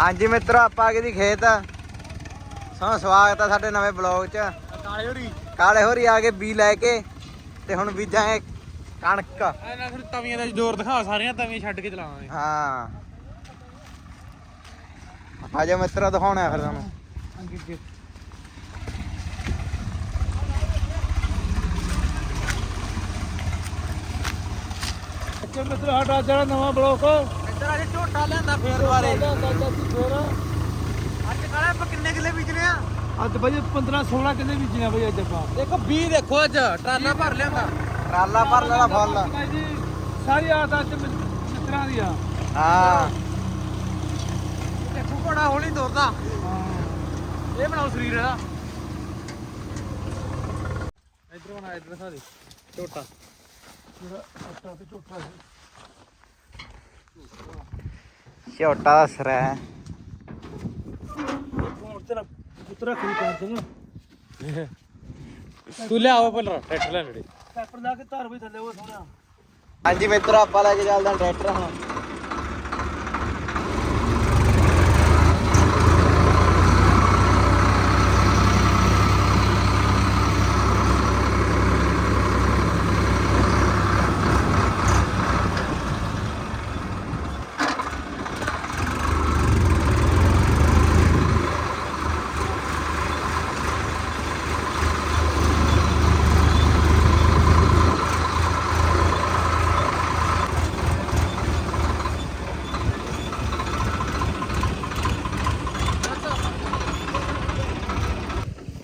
ਹਾਂਜੀ ਮਿੱਤਰੋ ਆਪਾਂ ਆ ਗਏ ਦੀ ਖੇਤ। ਸੋ ਸਵਾਗਤ ਆ ਸਾਡੇ ਨਵੇਂ ਬਲੌਗ 'ਚ। ਕਾਲੇ ਹੋਰੀ। ਕਾਲੇ ਹੋਰੀ ਆ ਕੇ ਬੀ ਲੈ ਕੇ ਤੇ ਹੁਣ ਬੀਜਾਂਗੇ ਕਣਕ। ਇਹਨਾਂ ਫਿਰ ਤਵੀਆਂ ਦਾ ਜ਼ੋਰ ਦਿਖਾ ਸਾਰੀਆਂ ਤਵੀਆਂ ਛੱਡ ਕੇ ਚਲਾਵਾਂਗੇ। ਹਾਂ। ਆ ਜਾ ਮਿੱਤਰੋ ਦਿਖਾਉਣਾ ਫਿਰ ਤੁਹਾਨੂੰ। ਅੱਗੇ ਅੱਗੇ ਅੱਛਾ ਮਿੱਤਰ ਸਾਡਾ ਜਿਹੜਾ ਨਵਾਂ ਬਲੌਕ ਅੱਜ ਝੋਟਾ ਫੇਰ ਦੁਬਾਰੇ। ਅੱਜ ਕਾਲੇ ਆਪਾਂ ਕਿੰਨੇ ਕਿੱਲੇ ਬੀਜਨੇ ਆ? ਅੱਜ ਭਾਈ 15 16 ਕਿੱਲੇ ਭਾਈ ਅੱਜ ਆਪਾਂ। ਦੇਖੋ 20 ਦੇਖੋ ਅੱਜ ਟਰਾਲਾ ਭਰ ਲਿਆਂਦਾ। ਟਰਾਲਾ ਭਰ ਲੈਣਾ ਫੁੱਲ। ਭਾਈ ਸਾਰੀ ਆਦਤ ਅੱਜ ਮਿੱਤਰਾਂ ਦੀ ਆ। ਹਾਂ। ਦੇਖੋ ਘੋੜਾ ਹੌਲੀ ਦੌੜਦਾ। ਇਹ ਬਣਾਓ ਸਰੀਰ ਇਹਦਾ। ਇਧਰ ਬਣਾ ਇਧਰ ਦੇ। ਝੋਟਾ। ਜਿਹੜਾ ਅੱਟਾ ਤੇ ਝੋਟਾ ਹੈ ਝੋਟਾ ਦਾ ਸਿਰ ਹੈ। ਫੋਨ ਤੇਰਾ ਪੁੱਤਰਾ ਖਰੀ ਕਰ ਦੇਣਾ ਤੂੰ ਲਿਆਓ ਪਹਿਲਾਂ ਟਰੈਕਟਰ ਲੈ ਨੜੇ ਪੈਪਰ ਲਾ ਕੇ ਧਰ ਵੀ ਥੱਲੇ ਉਹ ਸੋਹਣਾ। ਹਾਂਜੀ ਮਿੱਤਰੋ ਆਪਾਂ ਲੈ ਕੇ ਚੱਲਦੇ ਹਾਂ ਟਰੈਕਟਰ ਹੁਣ।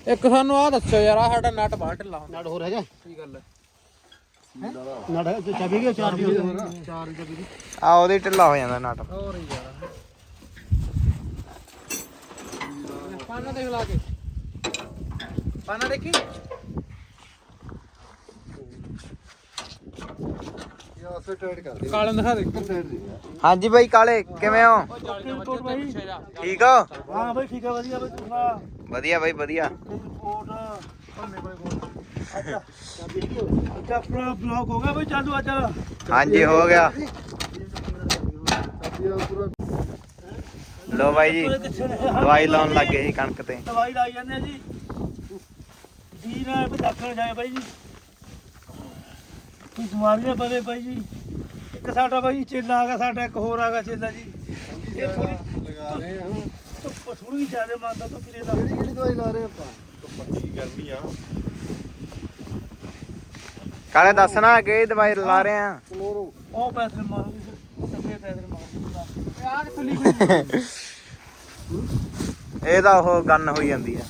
ਇੱਕ ਸਾਨੂੰ ਆ ਦੱਸੋ ਯਾਰ ਆ ਸਾਡਾ ਨਟ ਬਾਹਰ ਢਿੱਲਾ ਹੁੰਦਾ। ਨੜ ਹੋ ਰਿਹਾ ਕੀ ਗੱਲ ਹੈ। ਨੜ ਤੇ ਚਾਬੀ ਗਿਆ ਚਾਰ ਵੀ ਚਾਰ ਚਾਬੀ ਦੀ। ਆ ਉਹਦੇ ਢਿੱਲਾ ਹੋ ਜਾਂਦਾ ਨਟ। ਹੋਰ ਯਾਰ। ਪਾਣਾ ਦੇਖ ਲਾ ਕੇ। ਪਾਣਾ ਦੇਖੀ? ਦੇ। ਦੇ ਦੇ ਹਾਂਜੀ ਬਾਈ ਕਾਲੇ ਕਿਵੇਂ ਹੋ? ਠੀਕ ਹੋ? ਹਾਂ ਬਈ ਠੀਕ ਆ ਵਧੀਆ ਬਈ ਤੁਸਾ ਵਧੀਆ ਬਾਈ ਵਧੀਆ। ਰਿਪੋਰਟ ਭੰਨੇ ਕੋਈ ਕੋਲ ਅੱਛਾ ਚਾਬੀ ਹੈਗੀ ਉਹ ਅੱਛਾ ਆਪਣਾ ਬਲੌਗ ਹੋ ਗਿਆ ਬਈ ਚਾਲੂ ਅੱਜ ਹਾਂਜੀ ਹੋ ਗਿਆ। ਲੋ ਬਾਈ ਜੀ ਦਵਾਈ ਲਾਉਣ ਲੱਗੇ ਜੀ ਕਣਕ ਤੇ। ਦਵਾਈ ਲਾਈ ਜਾਂਦੇ ਆ ਜੀ। ਜੀ ਨਾ ਵੀ ਦੱਖਣ ਜਾਏ ਬਾਈ ਜੀ। ਕੋਈ ਬਿਮਾਰੀਆਂ ਪਵੇ ਬਾਈ ਜੀ। ਇੱਕ ਸਾਡਾ ਬਾਈ ਚੇਲਾ ਆ ਗਿਆ ਸਾਡਾ ਇੱਕ ਹੋਰ ਆ ਗਿਆ ਚੇਲਾ ਜੀ। ਇਹ ਥੋੜੀ ਲਗਾ ਰਹੇ ਹਾਂ ਧੁੱਪ ਥੋੜੀ ਜ਼ਿਆਦਾ ਮੰਨਦਾ ਤਾਂ ਫਿਰ ਇਹਦਾ। ਕਿਹੜੀ ਕਿਹੜੀ ਦਵਾਈ ਲਾ ਰਹੇ ਆਪਾਂ? ਪੱਟੀ ਕਰਨੀ ਆ। ਕਾਲੇ ਦੱਸਣਾ ਕਿ ਦਵਾਈ ਲਾ ਰਹੇ ਆ। ਕਲੋਰੋ। ਉਹ ਪੈਸੇ ਮਾਰੋ ਸਫੇਦ ਪੈਸੇ ਮਾਰੋ ਯਾਰ ਖੁੱਲੀ ਇਹ ਤਾਂ ਉਹ ਗੰਨ ਹੋਈ ਜਾਂਦੀ ਆ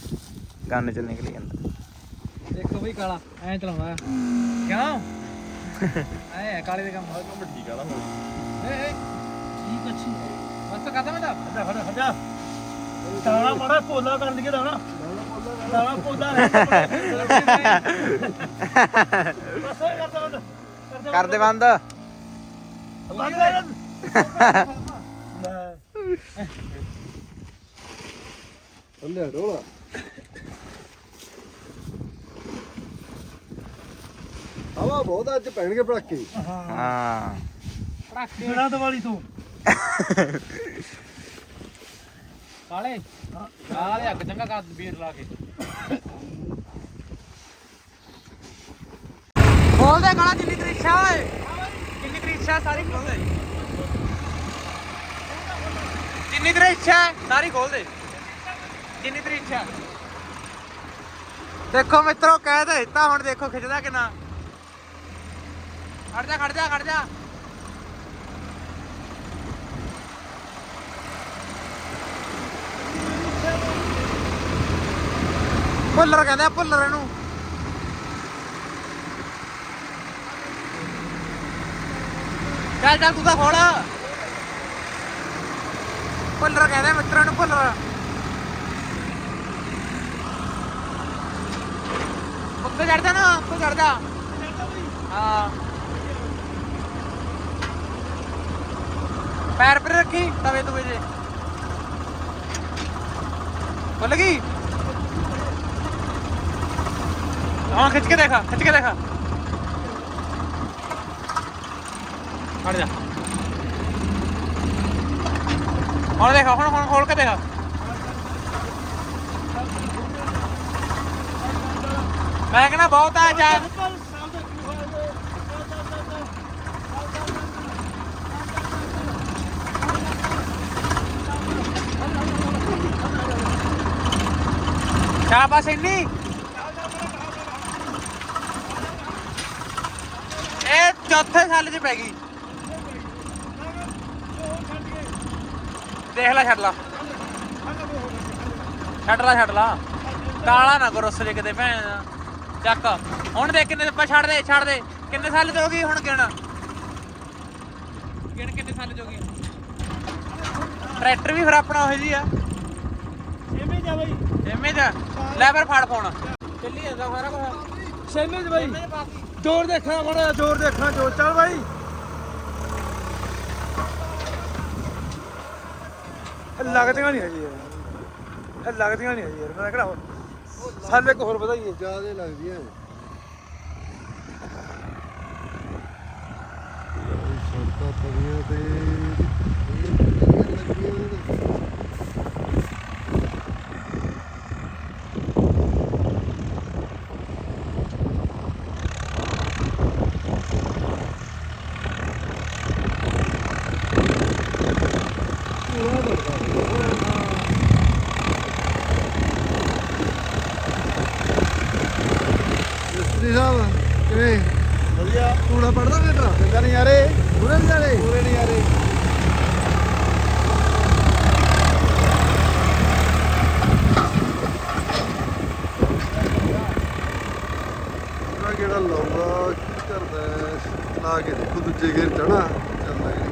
ਗੰਨ ਚ ਨਿਕਲੀ ਜਾਂਦਾ। ਦੇਖੋ ਬਈ ਕਾਲਾ ਐਂ ਚਲਾਉਂਦਾ। ਕਿਉਂ? ਐ ਕਾਲੇ ਦੇ ਕੰਮ। ਵੱਡੀ ਕਾਲਾ ਹੋ ਏ ਏ ਠੀਕ ਅੱਛੀ। ਬਸ ਕਦਮ ਇਹਦਾ ਖੜਾ ਖੜਾ ਖੜਾ ਦਾਣਾ ਮਾੜਾ ਪੋਲਾ ਕਰ ਲਈਏ ਦਾਣਾ। ਦਾਣਾ ਪੋਲਾ ਹੈ ਬਸ ਇਹ ਕਰ ਦੋ ਬੰਦ। ਹਵਾ ਬਹੁਤ ਅੱਜ ਪੈਣਗੇ ਪੜਾਕੇ ਹਾਂ। ਪੜਾਕੇ ਕਿਹੜਾ ਦੀਵਾਲੀ ਤੋਂ? ਕਾਲੇ। ਆ ਦੇ ਅੱਗ, ਚੰਗਾ ਕਰ ਬੀਰ ਲਾ ਕੇ। ਖੋਲ ਦੇ ਕਾਲਾ ਜਿੰਨੀ ਤੇਰੀ ਇੱਛਾ ਓਏ। ਜਿੰਨੀ ਤੇਰੀ ਇੱਛਾ ਸਾਰੀ ਖੋਲ ਦੇ ਜਿੰਨੀ ਤੇਰੀ ਇੱਛਾ ਸਾਰੀ ਖੋਲ ਦੇ ਜਿੰਨੀ ਤੇਰੀ ਇੱਛਾ ਦੇਖੋ ਮਿੱਤਰੋ, ਕਹਿ ਦੇ ਦਿੱਤਾ, ਹੁਣ ਦੇਖੋ ਖਿੱਚਦਾ ਕਿੰਨਾ। ਖੜ ਜਾ ਖੜ ਜਾ ਖੜ ਜਾ। ਭੁੱਲਰ ਕਹਿੰਦੇ ਆ, ਭੁੱਲਰ ਇਹਨੂੰ। ਚੱਲ ਚੱਲ, ਤੂੰ ਤਾਂ ਖੋਲ। ਭੁੱਲਰ ਕਹਿੰਦੇ ਆ, ਮਿੱਤਰਾਂ ਨੂੰ ਭੁੱਲਰ। ਉੱਤੇ ਚੜ ਨਾ, ਉੱਤੇ ਚੜਦਾ ਹਾਂ। ਪੈਰ ਪਰ ਰੱਖੀ ਤਵੇ ਤੂੰ ਜੇ। ਖੁੱਲ ਗਈ? ਹਾਂ, ਖਿੱਚ ਕੇ ਦੇਖਾ, ਖਿੱਚ ਕੇ ਦੇਖਾ। ਹਟ ਜਾ। ਹੁਣ ਦੇਖ, ਹੁਣ ਹੁਣ ਖੋਲ ਕੇ ਦੇਖ। ਮੈਂ ਕਹਿੰਦਾ ਬਹੁਤ ਆ, ਜਾ। ਸ਼ਾਬਾਸ਼ ਇੰਨੀ ਇਹ ਚੌਥੇ ਸਾਲ 'ਚ ਪੈ ਗਈ? ਦੇਖ ਲੈ ਛੱਡ ਲਾ। ਛੱਡ ਲਾ ਛੱਡ ਲਾ। ਕਾਲਾ ਨਾ ਕਰੋ ਉਸਲੇ ਕਿਤੇ ਭੈਣ। ਦਾ। ਚੱਕ। ਹੁਣ ਦੇ ਕਿੰਨੇ ਪਾ ਛੱਡ ਦੇ ਛੱਡ ਦੇ। ਕਿੰਨੇ ਸਾਲ ਚ ਹੋ ਗਈ ਹੁਣ ਗਿਣ? ਗਿਣ ਕਿੰਨੇ ਸਾਲ ਚ ਹੋ ਗਈ? ਟਰੈਕਟਰ ਵੀ ਫਿਰ ਆਪਣਾ ਉਹੋ ਜੀ ਆ। ਛੇਵੇਂ ਜਾ ਬਾਈ। ਜਿੰਮੇ ਚ। ਲੈ ਫਿਰ ਫੜ ਫੋਨ। ਚੱਲੀ ਜਾਂਦਾ ਸਾਰਾ ਕੁਝ ਛੇਵੇਂ ਚ ਬਾਈ। ਜ਼ੋਰ ਦੇਖਣਾ ਮਾੜਾ ਜ਼ੋਰ ਦੇਖਣਾ ਜ਼ੋਰ। ਚੱਲ ਬਾਈ। ਇਹ ਲੱਗਦੀਆਂ ਨਹੀਂ ਹਜੀ ਯਾਰ ਇਹ ਲੱਗਦੀਆਂ ਨਹੀਂ ਹਜੀ ਯਾਰ ਮੈਂ ਕਿਹੜਾ ਹੋਰ ਸਾਲੇ ਕੋ ਹੋਰ ਵਧਾਈਏ। ਜਿਆਦੇ ਲੱਗਦੀਆਂ ਸੜਕਾਂ ਤਵੀਆਂ ਤੇ ਲੱਗੀਆਂ ਨੇ। ਮਿਸਤਰੀ ਸਾਹਿਬ ਕਿਵੇਂ ਵਧੀਆ ਕੂੜਾ ਪੜਦਾ ਬੇਟਾ ਚੰਗਾ ਨਜ਼ਾਰੇ ਪੂਰੇ ਨਜ਼ਾਰੇ ਪੂਰੇ ਨਜ਼ਾਰੇ ਪੂਰਾ ਕਿਹੜਾ ਲਾਊਗਾ ਕੀ ਕਰਦਾ ਹੈ? ਲਾ ਕੇ ਦੇਖੋ ਦੂਜੇ ਗੇਰ ਚੜਾ ਚੱਲਦਾ ਹੈ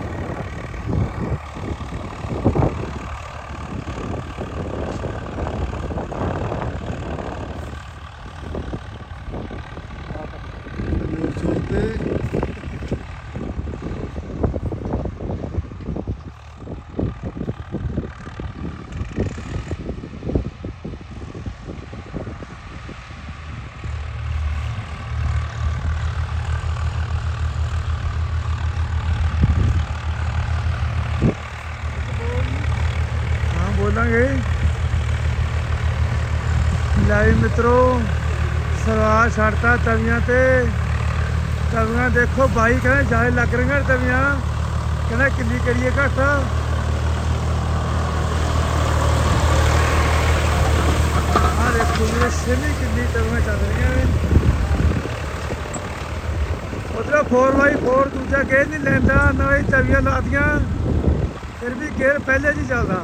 ਨੂਰ ਚੋਤੇ ਹਾਂ ਬੋਲਾਂਗੇ ਲਾਈਵ ਮਿੱਤਰੋ ਸਵਾਰ ਛੱਡਤਾ ਤਵੀਆਂ ਤੇ। ਤਵੀਆਂ ਦੇਖੋ ਬਾਈ ਕਹਿੰਦੇ ਜਾਲੇ ਲੱਗ ਰਹੀਆਂ ਤਵੀਆਂ। ਕਹਿੰਦਾ ਕਿੰਨੀ ਕਰੀਏ ਘੱਟ। ਆਹ ਦੇਖੋ ਮੇਰੇ ਛੇਵੀਂ ਕਿੰਨੀ ਤਵੀਆਂ ਚੱਲ ਰਹੀਆਂ ਨੇ। ਉਧਰ 4x4 ਦੂਜਾ ਗੇਅਰ ਨਹੀਂ ਲੈਂਦਾ ਨਵੇਂ ਤਵੀਆਂ ਲਾਦੀਆਂ ਫਿਰ ਵੀ ਗੇਅਰ ਪਹਿਲੇ ਜੀ ਚੱਲਦਾ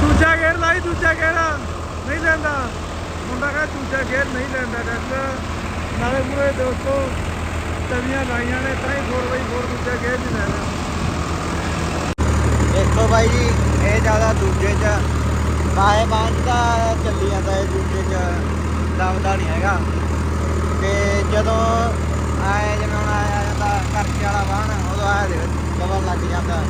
ਦੂਜਾ ਗੇਅਰ ਲਾਈ ਦੂਜਾ ਗੇਅਰ ਨਹੀਂ ਲੈਂਦਾ। ਮੁੰਡਾ ਕਹਿੰਦਾ ਦੂਜਾ ਗੇਅਰ ਨਹੀਂ ਲੈਂਦਾ ਡਾਕਟਰ। ਨਾਲੇ ਮੂਰੇ ਦੋਸਤੋ, ਤਵੀਆਂ ਲਾਈਆਂ ਨੇ, ਤਾਂ ਹੀ 4x4 ਦੂਜਾ ਗੇਅਰ ਨਹੀਂ ਲੈਣਾ ਦੇਖੋ ਬਾਈ ਜੀ, ਇਹ ਜ਼ਿਆਦਾ ਦੂਜੇ ਚ ਬਾਏ ਬਾਂਝ ਦਾ ਚੱਲੀ ਜਾਂਦਾ ਇਹ ਦੂਜੇ ਚ ਦਬਦਾ ਨਹੀਂ ਹੈਗਾ। ਤੇ ਜਦੋਂ ਆਏ, ਜਿਵੇਂ ਹੁਣ ਆਇਆ ਜਾਂਦਾ ਖਰਚੇ ਵਾਲਾ ਵਾਹਣ ਉਦੋਂ ਆਇਆ ਦੇ ਦਬਣ ਲੱਗ ਜਾਂਦਾ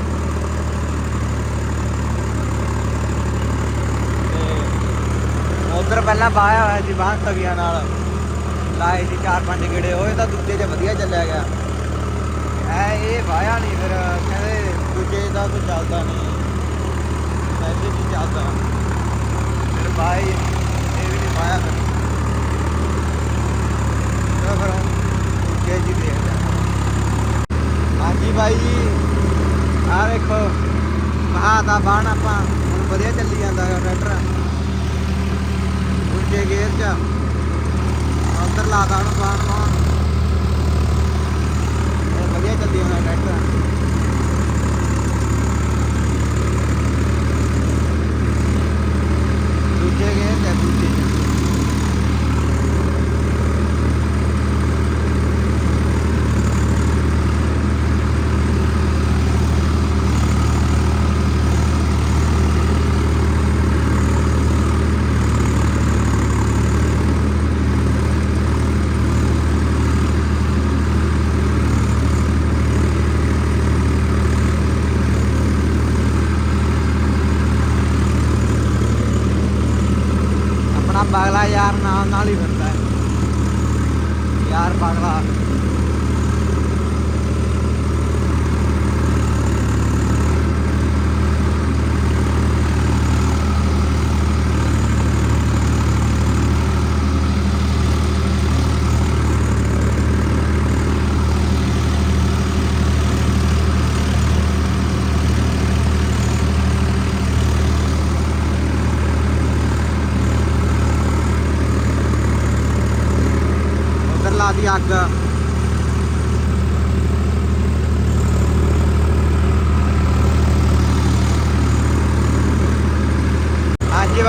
ਤੇ ਉਧਰ ਪਹਿਲਾਂ ਬਾਇਆ ਹੋਇਆ ਸੀ ਬਾਹਰ ਤਵੀਆਂ ਨਾਲ। ਲਾਏ ਸੀ ਚਾਰ ਪੰਜ ਗੇੜੇ ਹੋਏ ਤਾਂ ਦੂਜੇ 'ਚ ਵਧੀਆ ਚੱਲਿਆ ਗਿਆ। ਐ ਇਹ ਵਾਇਆ ਨਹੀਂ ਫਿਰ, ਕਹਿੰਦੇ ਦੂਜੇ ਦਾ ਤਾਂ ਚੱਲਦਾ ਨਹੀਂ ਪਹਿਲੇ ਨਹੀਂ ਚੱਲਦਾ। ਫਿਰ ਬਾਈ ਇਹ ਵੀ ਨਹੀਂ ਵਾਇਆ ਫਿਰ। ਤਾਂ ਫਿਰ ਦੂਜੇ ਜੀ ਦੇਖਦਾ ਹਾਂਜੀ ਬਾਈ ਜੀ ਆ ਵੇਖੋ। ਮਹਾ ਦਾ ਬਾਣ ਆਪਾਂ, ਹੁਣ ਵਧੀਆ ਚੱਲੀ ਜਾਂਦਾ ਹੈ ਟਰੈਕਟਰ। ਦੂਜੇ ਗੇਅਰ 'ਚ। ਉਧਰ ਲਾਦਾ ਹੁਣ ਬਾਣ ਬਾਣ ਇਹ ਵਧੀਆ ਚੱਲੀ ਹੋਣਾ ਟਰੈਕਟਰ। ਦੂਜੇ ਗਏ ਚ ਦੂਜੇ।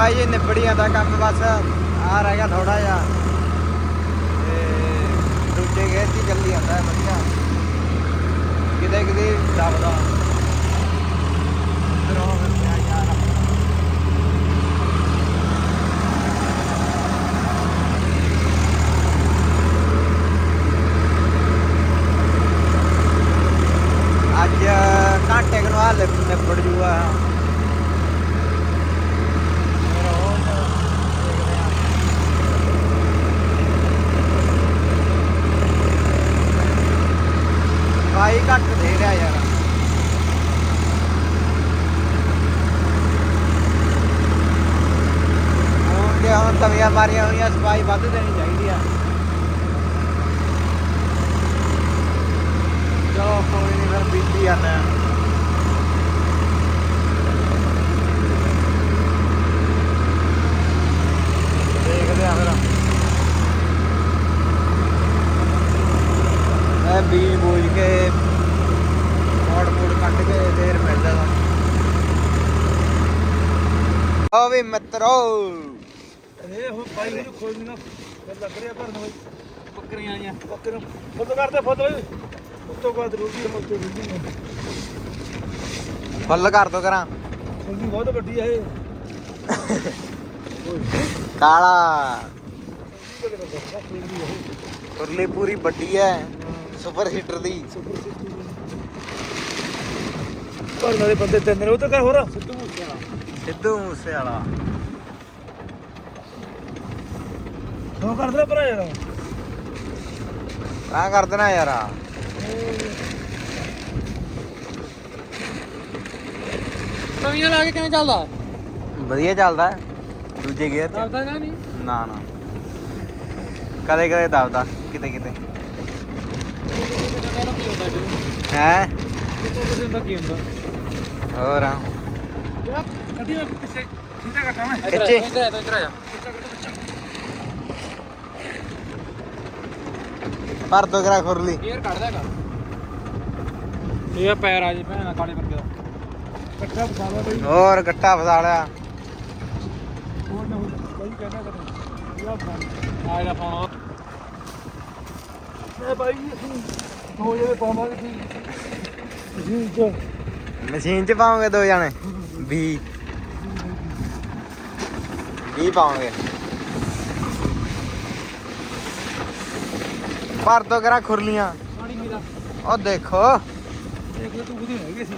ਹਾਂਜੀ ਭਾਈ ਜੀ ਨਿਬੜੀ ਜਾਂਦਾ ਕੰਮ ਬਸ ਆ ਰਹਿ ਗਿਆ ਥੋੜਾ ਜਿਹਾ। ਤੇ ਦੂਜੇ ਗੇਰ 'ਚ ਹੀ ਚੱਲੀ ਜਾਂਦਾ ਹੈ, ਵਧੀਆ। ਕਿਤੇ ਕਿਤੇ ਦਬਦਾ। ਇੱਧਰ ਉਹ ਯਾਰ। ਅੱਜ ਘੰਟੇ ਕੁ ਨਿਬੜ ਜੂਗਾ ਫਿਰ ਉਹ ਦੇਖਦੇ ਆ ਭਾਈ ਘੱਟ ਦੇ ਰਿਹਾ ਯਾਰ ਹੁਣ ਜੇ ਹੁਣ ਤਵੀਆਂ ਮਾਰੀਆਂ ਹੋਈਆਂ ਸਫ਼ਾਈ ਵੱਧ ਦੇਣੀ ਚਾਹੀਦੀ ਆ ਚਲੋ ਕੋਈ ਨਹੀਂ ਫਿਰ ਬੀਤੀ ਜਾਂਦੇ ਆ ਦੇਖਦੇ ਆ ਫਿਰ ਮੈਂ ਬੀਜ ਬੂਝ ਕੇ ਮੋੜ ਮੋੜ ਕੱਢ ਕੇ ਫੇਰ ਮਿਲਦਾ ਤੁਹਾਨੂੰ ਓ ਵੀ ਮਿੱਤਰੋ। ਇਹ ਹੁਣ ਬਾਈ ਨੂੰ ਖੋਲ ਨਾ ਫਿਰ ਲੱਗ ਰਿਹਾ ਭਰਨ ਬਈ। ਬੱਕਰੀਆਂ ਆਈਆਂ ਬੱਕਰ ਫੁੱਲ ਕਰਦੇ ਫੁੱਲ ਬਈ। ਉਸ ਤੋਂ ਬਾਅਦ ਰੋਟੀ ਮਲ ਤੋਂ ਰੋਟੀ ਫੁੱਲ ਕਰ ਦੋ ਕਰਾਂ ਖੁੱਲੀ ਬਹੁਤ ਵੱਡੀ ਆ ਇਹ। ਕਾਲਾ। ਕੁਰਲੀ ਪੂਰੀ ਵੱਡੀ ਹੈ ਸੁਪਰ ਹੀਟਰ ਦੀ। ਭਰਨ ਵਾਲੇ ਬੰਦੇ ਤਿੰਨ ਨੇ ਉਹ ਤਾਂ ਕਰ ਹੋਰ ਸਿੱਧੂ ਸਿੱਧੂ ਮੂਸੇ ਵਾਲਾ ਕਿਉਂ ਕਰਦੇ ਭਰਾ ਯਾਰ। ਆ ਕਰ ਦੇਣਾ ਯਾਰ। ਨਵੀਆਂ ਲਾ ਕੇ ਕਿਵੇਂ ਚੱਲਦਾ? ਵਧੀਆ ਚੱਲਦਾ। ਹੈ। ਦੂਜੇ ਗੇਅਰ ਚ। ਚੱਲਦਾ ਨਾ ਨਹੀਂ? ਨਾ ਨਾ। ਕਦੇ ਕਦੇ ਦਬਦਾ ਕਿਤੇ ਕਿਤੇ। ਹੈ? ਕਿਸੇ ਦਾ ਕੀ ਹੁੰਦਾ? ਹੋਰ। ਆ। ਆ ਇੱਧਰ ਪਰ ਦੋ ਕਰਾ ਖੁਰਲੀ ਗੇਅਰ ਕੱਢਦਾ ਹੈਗਾ ਇਹ ਪੈਰ ਆ ਜੀ ਭੈਣਾ ਕਾਲੇ ਵਰਗੇ ਦਾ ਇਕੱਠਾ ਬਸਾਵਾ ਬਈ ਹੋਰ ਗੱਟਾ ਫਸਾ ਲਿਆ ਹੋਰ ਨਾ ਹੋਰ ਕੋਈ ਕਹਿਣਾ ਕਰ ਯਾ ਬਸਾਵਾ ਆ ਇਹਦਾ ਫੋਨ ਮੈਂ ਬਾਈ ਜੀ ਅਸੀਂ ਦੋ ਜਣੇ ਪਾਵਾਂਗੇ ਜੀ ਜੀ ਜੋ ਮਸ਼ੀਨ ਚ ਪਾਉਂਗੇ ਦੋ ਜਾਣੇ 20 20 ਪਾਉਂਗੇ ਪਰ ਦੋ ਕਰਾ ਖੁਰਲੀਆਂ। ਪਾਣੀ ਮੇਰਾ। ਉਹ ਦੇਖੋ। ਦੇਖ ਲੈ ਤੂੰ ਉਹਦੇ ਹੈਗੇ ਸੀ।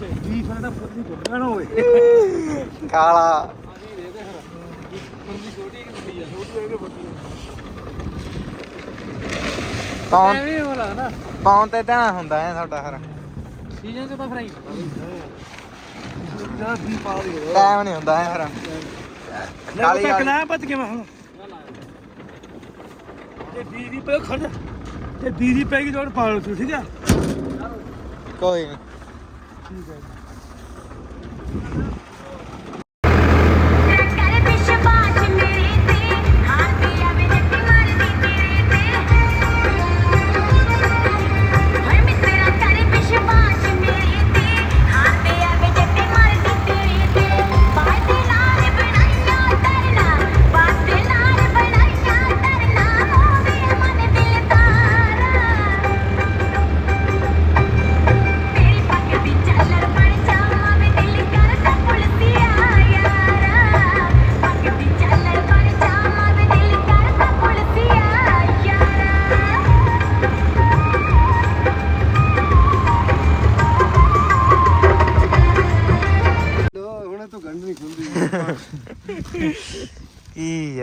ਤੇ ਜੀ ਫਿਰ ਤਾਂ ਫੁੱਲੀ ਕੋਣਾ ਨਾ ਹੋਵੇ। ਕਾਲਾ। ਐਵੇਂ ਹੋ ਨਾ। ਪੌਣ ਤੇ ਧਿਆਨ ਹੁੰਦਾ ਹੈ ਤੁਹਾਡਾ ਫਿਰ ਸੀਜ਼ਨ ਚ ਤਾਂ ਫਰਾਈ ਜਾਂ ਵੀ ਪਾ ਦੇ ਟਾਈਮ ਨਹੀਂ ਹੁੰਦਾ ਹੈ ਫਿਰ। ਕਾਲੀ ਤੱਕ। ਨਾ ਬਚ ਕੇ ਮੈਂ ਹੁਣ। ਤੇ ਬੀਜੀ ਪੈ ਖੜ ਤੇ ਬੀਜੀ ਪੈ ਗਈ ਜੋੜ ਪਾ ਲਓ ਤੂੰ ਠੀਕ ਹੈ ਕੋਈ ਨਹੀਂ ਠੀਕ ਹੈ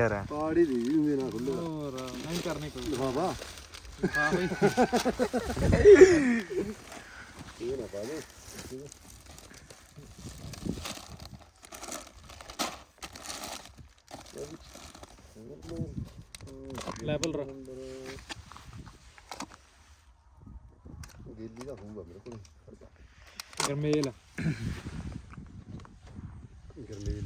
ਯਾਰ ਪਾੜੀ ਦੀ ਵੀ ਮੇਰਾ ਖੁੱਲੇ ਹੋਰ ਨਹੀਂ ਕਰਨੀ ਕੋਈ। ਲਿਫਾਫਾ ਹਾਂ ਬਈ ਇਹ ਨਾ ਪਾ ਦੇ। ਲੈਵਲ ਰ ਗੇਲੀ ਦਾ ਹੋਊਗਾ ਮੇਰੇ ਕੋਲ। ਗਰਮੇਲ। ਗਰਮੇਲ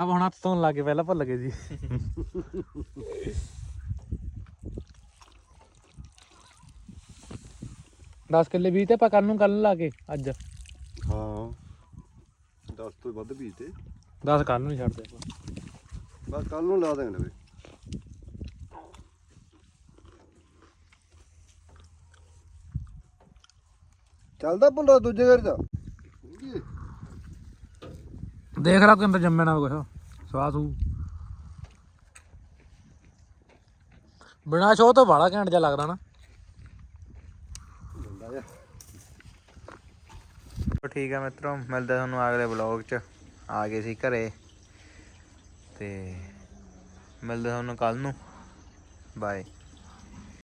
ਆ ਹੁਣ ਹੱਥ ਧੋਣ ਲੱਗੇ ਪਹਿਲਾਂ ਭੁੱਲ ਗਏ ਜੀ। ਦਸ ਕਿੱਲੇ ਬੀਜ ਤੇ ਆਪਾਂ ਕੱਲ ਨੂੰ ਕੱਲ ਲਾ ਕੇ ਅੱਜ। ਹਾਂ 10 ਤੋਂ ਵੱਧ ਬੀਜ ਤੇ। 10 ਕੱਲ ਨੂੰ ਹੀ ਛੱਡਦੇ ਆਪਾਂ। ਬਸ ਕੱਲ ਨੂੰ ਲਾ ਦੇਣਗੇ ਚੱਲਦਾ ਪੁੰਡਾ ਦੂਜੇ ਘਰ ਦਾ ਦੇਖ ਲਾ ਕੋਈ ਅੰਦਰ ਜੰਮੇ ਨਾ ਕੁਛ। ਸਵਾਸ ਹੂ ਬਿਨਾ ਸ਼ੋਅ ਤੋਂ ਬਾਲਾ ਘੈਂਟ ਜਿਹਾ ਲੱਗਦਾ ਨਾ। ਜਿਹਾ। ਠੀਕ ਆ ਮਿੱਤਰੋ, ਮਿਲਦੇ ਤੁਹਾਨੂੰ ਅਗਲੇ ਬਲੌਗ 'ਚ। ਆ ਗਏ ਸੀ ਘਰੇ। ਤੇ ਮਿਲਦੇ ਤੁਹਾਨੂੰ ਕੱਲ ਨੂੰ। ਬਾਏ